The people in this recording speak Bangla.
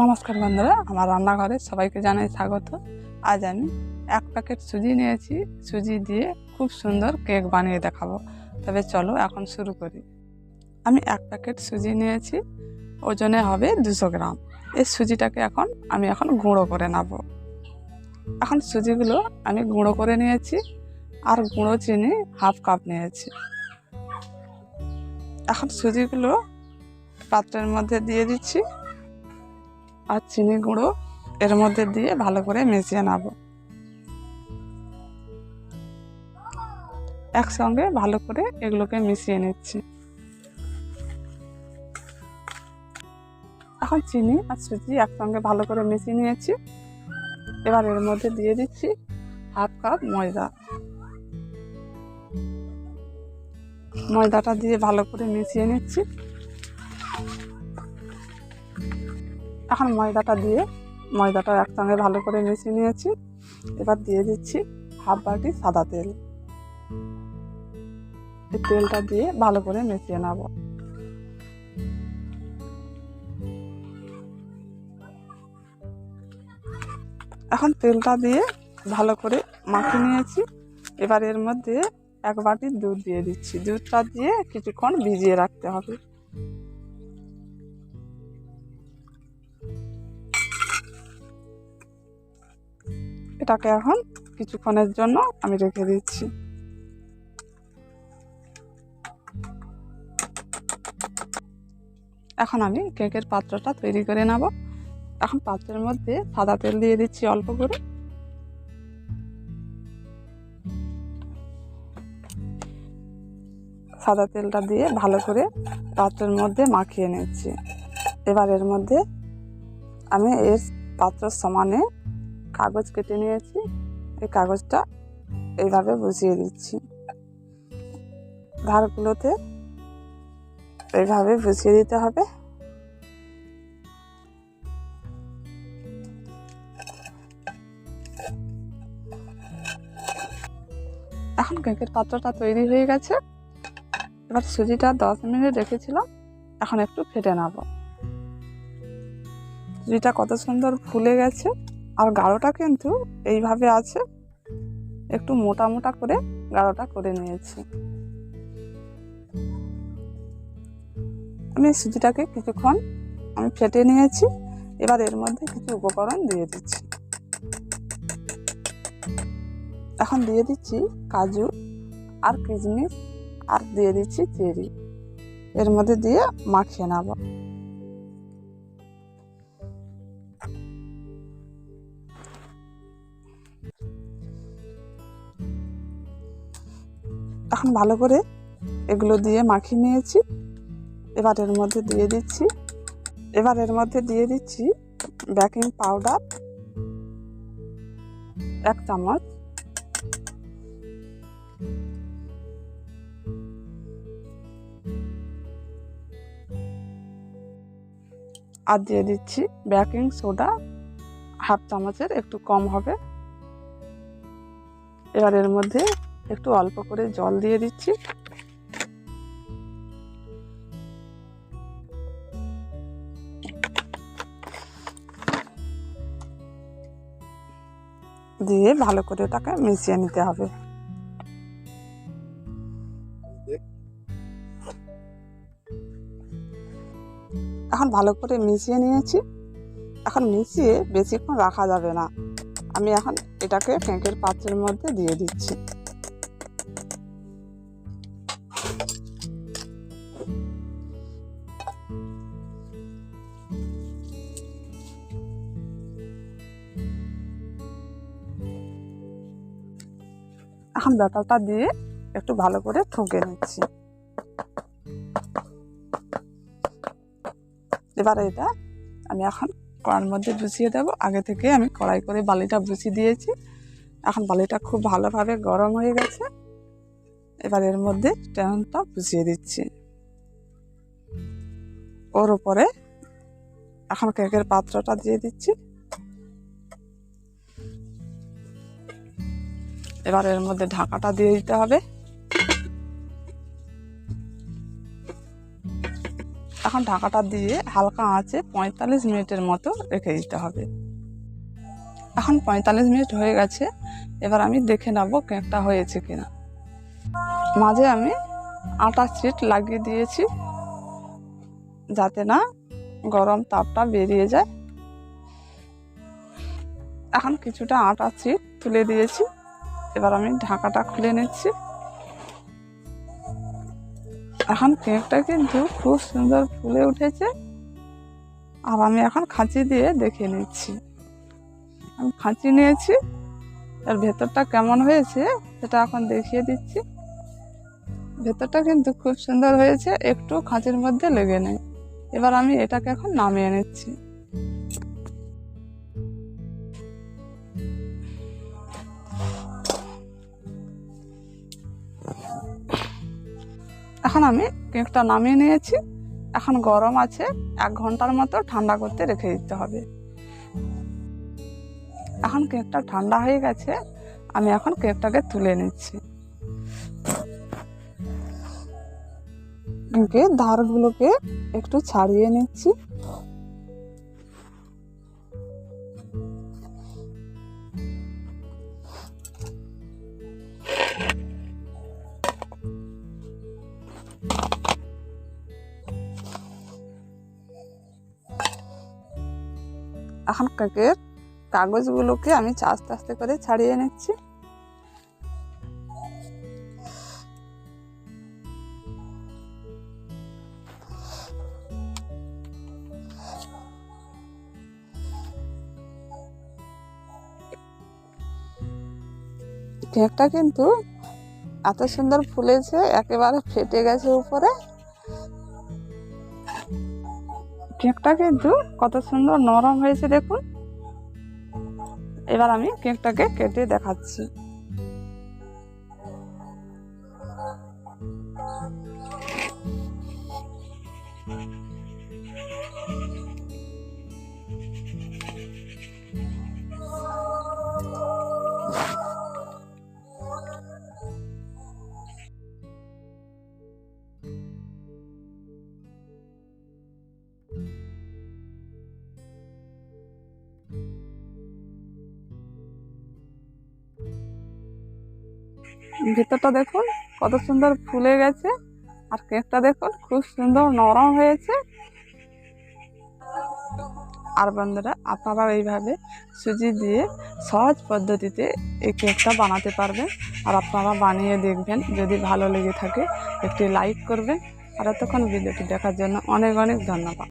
নমস্কার বন্ধুরা, আমার রান্নাঘরে সবাইকে জানাই স্বাগত। আজ আমি এক প্যাকেট সুজি নিয়েছি। সুজি দিয়ে খুব সুন্দর কেক বানিয়ে দেখাবো। তবে চলো এখন শুরু করি। আমি এক প্যাকেট সুজি নিয়েছি, ওজনে হবে দুশো গ্রাম। এই সুজিটাকে এখন আমি এখন গুঁড়ো করে নেব। এখন সুজিগুলো আমি গুঁড়ো করে নিয়েছি আর গুঁড়ো চিনি হাফ কাপ নিয়েছি। এখন সুজিগুলো পাত্রের মধ্যে দিয়ে দিচ্ছি। আর চিনি গুঁড়ো এর মধ্যে দিয়ে ভালো করে মিশিয়ে নেব। একসঙ্গে ভালো করে এগুলোকে মিশিয়ে নিচ্ছি। এখন চিনি আর সুজি একসঙ্গে ভালো করে মিশিয়ে নিয়েছি। এবার এর মধ্যে দিয়ে দিচ্ছি হাফ কাপ ময়দা। ময়দাটা দিয়ে ভালো করে মিশিয়ে নিচ্ছি। এখন ময়দাটা দিয়ে ময়দাটা একসঙ্গে ভালো করে মিশিয়ে নিয়েছি। এবার দিয়ে দিচ্ছি হাফ বাটি সাদা তেল। এই তেলটা দিয়ে ভালো করে মিশিয়ে নেব। এখন তেলটা দিয়ে ভালো করে মাখিয়ে নিয়েছি। এবার এর মধ্যে এক বাটি দুধ দিয়ে দিচ্ছি। দুধটা দিয়ে কিছুক্ষণ ভিজিয়ে রাখতে হবে। এটাকে এখন কিছুক্ষণের জন্য আমি রেখে দিচ্ছি। এখন আমি কেকের পাত্রটা তৈরি করে নেব। এখন পাত্রের মধ্যে সাদা তেল দিয়ে দিচ্ছি অল্প করে। সাদা তেলটা দিয়ে ভালো করে পাত্রের মধ্যে মাখিয়ে নিচ্ছি। এবার এর মধ্যে আমি এর পাত্রের সমানে কাগজ কেটে নিয়েছি। এই কাগজটা এইভাবে বসিয়ে দিচ্ছি। ধারগুলোতে এইভাবে বসিয়ে দিতে হবে। এখন কেকের পাত্রটা তৈরি হয়ে গেছে। এবার সুজিটা দশ মিনিট রেখেছিলাম। এখন একটু ফেটে নেব। সুজিটা কত সুন্দর ফুলে গেছে। আর গাঢ়টা কিন্তু এইভাবে আছে। একটু মোটা মোটা করে গাঢ়টা করে নিয়েছি। আমি সুজিটাকে কিছুক্ষণ আমি ফেটে নিয়েছি। এবার এর মধ্যে কিছু উপকরণ দিয়ে দিচ্ছি। এখন দিয়ে দিচ্ছি কাজু আর কিশমিশ আর দিয়ে দিচ্ছি চেরি। এর মধ্যে দিয়ে মাখিয়ে নেব। এখন ভালো করে এগুলো দিয়ে মাখিয়ে নিয়েছি। এবার এর মধ্যে দিয়ে দিচ্ছি। এবার এর মধ্যে দিয়ে দিচ্ছি বেকিং পাউডার এক চামচ। আর দিয়ে দিচ্ছি বেকিং সোডা। হাফ চামচের একটু কম হবে। এবার এর মধ্যে একটু অল্প করে জল দিয়ে দিচ্ছি। দিয়ে ভালো করে ওটাকে মিশিয়ে নিতে হবে। এখন ভালো করে মিশিয়ে নিয়েছি। এখন মিশিয়ে বেশিক্ষণ রাখা যাবে না। আমি এখন এটাকে কেকের পাত্রের মধ্যে দিয়ে দিচ্ছি। এখন ব্যাটারটা দিয়ে একটু ভালো করে ঠুকে নিচ্ছি। এবার এটা আমি এখন কড়ার মধ্যে বসিয়ে দেব। আগে থেকে আমি কড়াই করে বালিটা বসিয়ে দিয়েছি। এখন বালিটা খুব ভালোভাবে গরম হয়ে গেছে। এবার এর মধ্যে স্ট্যান্ডটা বসিয়ে দিচ্ছি। ওর উপরে এখন কেকের পাত্রটা দিয়ে দিচ্ছি। এবার এর মধ্যে ঢাকাটা দিয়ে দিতে হবে। এখন ঢাকাটা দিয়ে হালকা আঁচে পঁয়তাল্লিশ মিনিটের মতো রেখে দিতে হবে। এখন পঁয়তাল্লিশ মিনিট হয়ে গেছে, এবার আমি দেখে নেব কেকটা হয়েছে কিনা। মাঝে আমি আটা সিট লাগিয়ে দিয়েছি, যাতে না গরম তাপটা বেরিয়ে যায়। এখন কিছুটা আটা সিট তুলে দিয়েছি। এবার আমি ঢাকাটা খুলে নিচ্ছি। এখন কেকটা কিন্তু খুব সুন্দর ফুলে উঠেছে। আর আমি এখন খাঁচি দিয়ে দেখে নিচ্ছি। আমি খাঁচি নিয়েছি। এর ভেতরটা কেমন হয়েছে সেটা এখন দেখিয়ে দিচ্ছি। ভেতরটা কিন্তু খুব সুন্দর হয়েছে, একটু খাঁচির মধ্যে লেগে নেই। এবার আমি এটাকে এখন নামিয়ে নিচ্ছি। এখন আমি কেকটা নামিয়ে নিয়েছি। এখন গরম আছে, এক ঘণ্টার মতো ঠান্ডা করতে রেখে দিতে হবে। এখন কেকটা ঠান্ডা হয়ে গেছে, আমি এখন কেকটাকে তুলে নিচ্ছি। ধারগুলোকে একটু ছাড়িয়ে নিচ্ছি। এখন কেকের কাগজগুলোকে আমি আস্তে আস্তে করে ছাড়িয়ে নিচ্ছি। কেকটা কিন্তু এত সুন্দর ফুলেছে, একেবারে ফেটে গেছে উপরে। কেকটা কিন্তু কত সুন্দর নরম হয়েছে দেখুন। এবার আমি কেকটাকে কেটে দেখাচ্ছি। ভেতরটা দেখুন, কত সুন্দর ফুলে গেছে। আর কেকটা দেখুন, খুব সুন্দর নরম হয়েছে। আর বন্ধুরা আপনারা এইভাবে সুজি দিয়ে সহজ পদ্ধতিতে এই কেকটা বানাতে পারবেন। আর আপনারা বানিয়ে দেখবেন, যদি ভালো লেগে থাকে, একটি লাইক করবেন। আর এতক্ষণ ভিডিওটি দেখার জন্য অনেক অনেক ধন্যবাদ।